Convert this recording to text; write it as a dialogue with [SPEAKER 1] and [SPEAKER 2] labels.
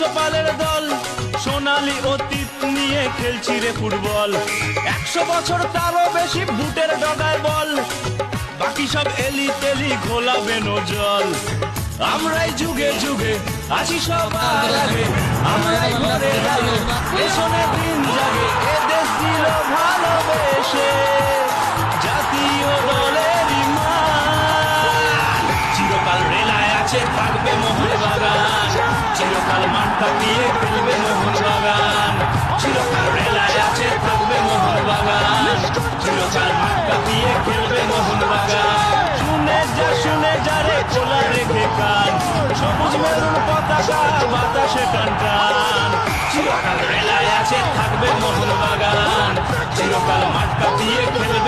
[SPEAKER 1] রাজ্যপালের দল, সোনালি অতীত নিয়ে খেলছি রে ফুটবল। একশো বছর তারও বেশি বুটের ডগায় বল। বাকি সব এলি তেলি ঘোলাবে জল। আমরাই যুগে যুগে আছি সবার আগে। আমরাই ঘরে লাগে পেছনে দিন জাগে। এ দেশ দিল ভালোবেসে, জাতীয় দলের মান চিরকাল রেলায় আছে, থাকবে মোহন কাঁপিয়ে খেলবে মোহন বাগান চিরকাল রেলায় আছে থাকবে মোহন বাগান চিরকাল মাঠ কাঁপিয়ে খেলবে মোহন বাগান শুনে যা শুনে যা রে খোলা রেখে কান সবুজ মেরুন পতাকা বাতাসে টান টান চিরকাল রেলায় আছে থাকবে মোহন বাগান চিরকাল মাঠ কাঁপিয়ে খেলবে